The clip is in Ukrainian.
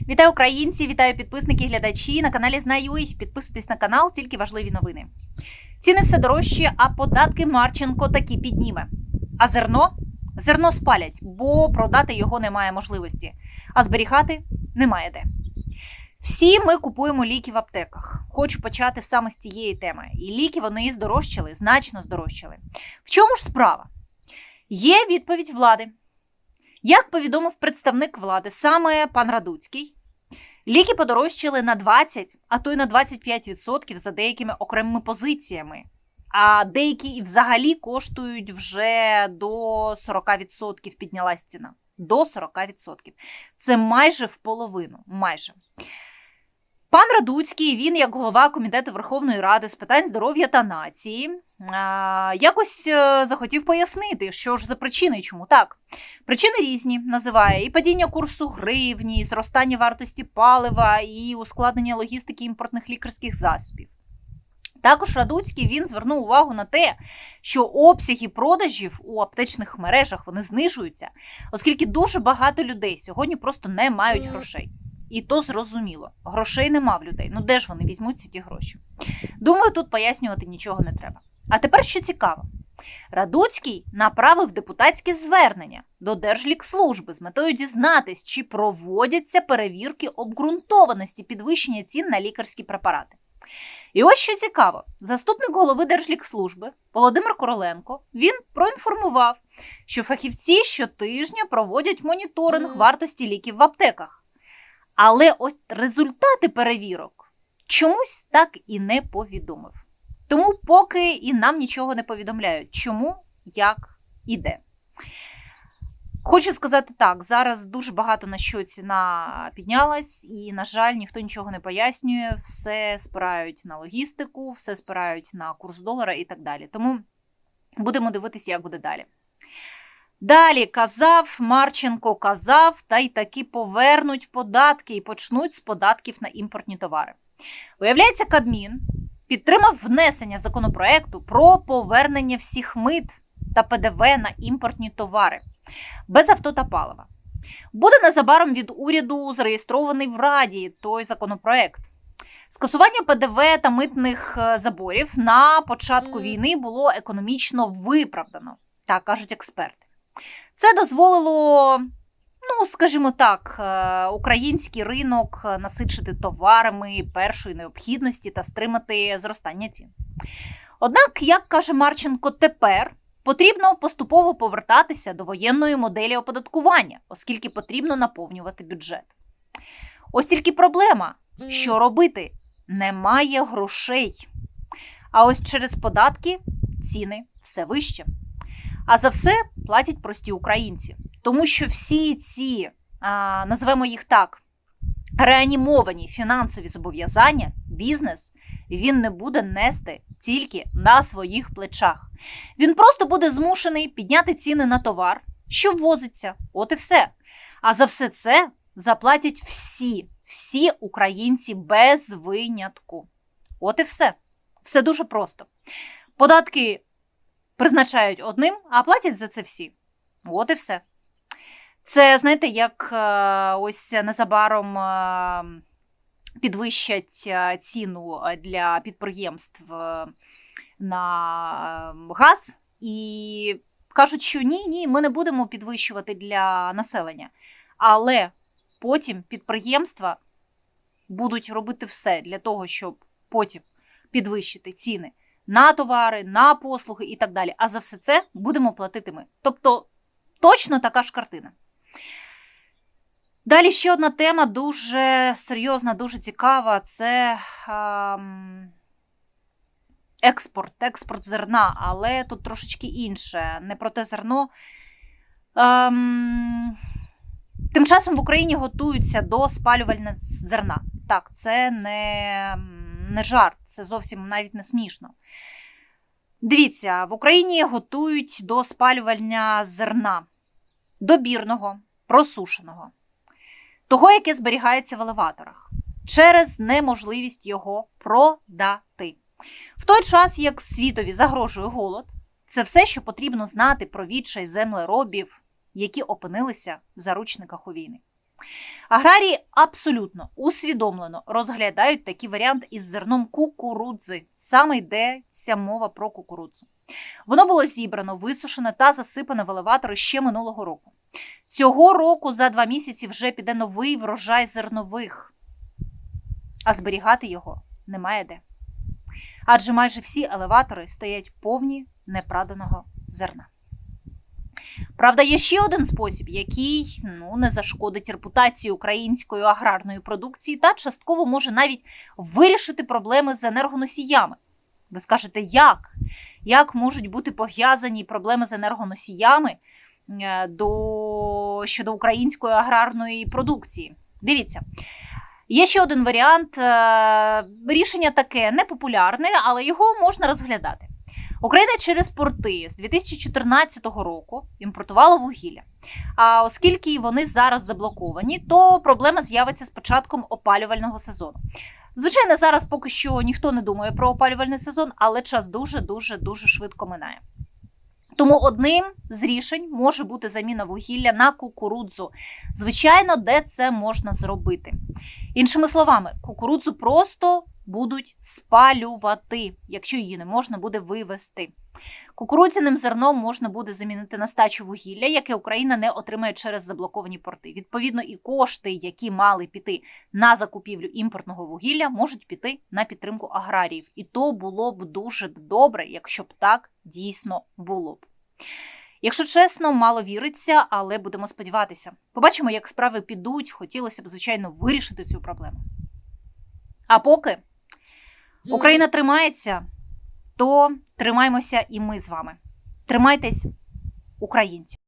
Вітаю українці, вітаю підписники і глядачі на каналі Знаю. Підписуйтесь на канал, тільки важливі новини. Ціни все дорожчі, а податки Марченко таки підніме. А зерно? Зерно спалять, бо продати його немає можливості, а зберігати немає де. Всі ми купуємо ліки в аптеках. Хочу почати саме з цієї теми. І ліки вони здорожчали, значно здорожчали. В чому ж справа? Є відповідь влади. Як повідомив представник влади, саме пан Радуцький, ліки подорожчали на 20, а то й на 25% за деякими окремими позиціями. А деякі і взагалі коштують вже до 40% піднялась ціна. До 40%. Це майже в половину. Майже. Пан Радуцький, він, як голова комітету Верховної Ради з питань здоров'я та нації, якось е, захотів пояснити, що ж за причини, чому так. Причини різні називає і падіння курсу гривні, і зростання вартості палива, і ускладнення логістики імпортних лікарських засобів. Також Радуцький він звернув увагу на те, що обсяги продажів у аптечних мережах вони знижуються, оскільки дуже багато людей сьогодні просто не мають грошей. І то зрозуміло, грошей нема в людей. Ну де ж вони візьмуться ті гроші? Думаю, тут пояснювати нічого не треба. А тепер що цікаво. Радуцький направив депутатське звернення до Держлікслужби з метою дізнатись, чи проводяться перевірки обґрунтованості підвищення цін на лікарські препарати. І ось що цікаво, заступник голови Держлікслужби Володимир Короленко він проінформував, що фахівці щотижня проводять моніторинг вартості ліків в аптеках. Але ось результати перевірок чомусь так і не повідомив. Тому поки і нам нічого не повідомляють, чому, як і де. Хочу сказати так: зараз дуже багато на що ціна піднялась, і, на жаль, ніхто нічого не пояснює, все спирають на логістику, все спирають на курс долара і так далі. Тому будемо дивитися, як буде далі. Далі казав, Марченко казав, та й таки повернуть податки і почнуть з податків на імпортні товари. Виявляється, Кабмін підтримав внесення законопроекту про повернення всіх мит та ПДВ на імпортні товари без авто та палива. Буде незабаром від уряду зареєстрований в Раді той законопроект. Скасування ПДВ та митних е, заборів на початку війни було економічно виправдано, так кажуть експерти. Це дозволило, ну скажімо так, е, український ринок насичити товарами першої необхідності та стримати зростання цін. Однак, як каже Марченко, тепер потрібно поступово повертатися до воєнної моделі оподаткування, оскільки потрібно наповнювати бюджет. Ось тільки проблема, що робити? Немає грошей. А ось через податки ціни все вище. А за все платять прості українці, тому що всі ці, а, називаємо їх так, реанімовані фінансові зобов'язання, бізнес він не буде нести тільки на своїх плечах. Він просто буде змушений підняти ціни на товар, що ввозиться, от і все. А за все це заплатять всі, всі українці без винятку. От і все. Все дуже просто. Податки призначають одним, а платять за це всі. От і все. Це, знаєте, як е, ось незабаром е, підвищать е, ціну для підприємств на газ і кажуть, що ні, ні, ми не будемо підвищувати для населення. Але потім підприємства будуть робити все для того, щоб потім підвищити ціни на товари, на послуги і так далі. А за все це будемо платити ми. Тобто точно така ж картина. Далі ще одна тема дуже серйозна, дуже цікава це експорт, експорт зерна, але тут трошечки інше. Не про те зерно. Ем, тим часом в Україні готуються до спалювальне зерна. Так, це не, не жарт, це зовсім навіть не смішно. Дивіться, в Україні готують до спалювання зерна добірного, просушеного, того, яке зберігається в елеваторах, через неможливість його продати. В той час, як світові загрожує голод, це все, що потрібно знати про відчай землеробів, які опинилися в заручниках у війни. Аграрії абсолютно усвідомлено розглядають такий варіант із зерном кукурудзи. Саме йдеться мова про кукурудзу. Воно було зібрано, висушене та засипане в елеватори ще минулого року. Цього року за два місяці вже піде новий врожай зернових, а зберігати його немає де. Адже майже всі елеватори стоять повні непроданого зерна. Правда, є ще один спосіб, який ну, не зашкодить репутації української аграрної продукції та частково може навіть вирішити проблеми з енергоносіями. Ви скажете, як? Як можуть бути пов'язані проблеми з енергоносіями е, до, щодо української аграрної продукції? Дивіться. Є ще один варіант. е, Рішення таке непопулярне, але його можна розглядати. Україна через порти з 2014 року імпортувала вугілля. А оскільки вони зараз заблоковані, то проблема з'явиться з початком опалювального сезону. Звичайно, зараз поки що ніхто не думає про опалювальний сезон, але час дуже дуже дуже швидко минає. Тому одним з рішень може бути заміна вугілля на кукурудзу. Звичайно, де це можна зробити. Іншими словами, кукурудзу просто будуть спалювати, якщо її не можна буде вивести. Кукурудзяним зерном можна буде замінити на стачу вугілля, яке Україна не отримає через заблоковані порти. Відповідно, і кошти, які мали піти на закупівлю імпортного вугілля, можуть піти на підтримку аграріїв. І то було б дуже добре, якщо б так дійсно було б. Якщо чесно, мало віриться, але будемо сподіватися. Побачимо, як справи підуть. Хотілося б, звичайно, вирішити цю проблему. А поки Україна тримається, то тримаємося і ми з вами. Тримайтесь, українці!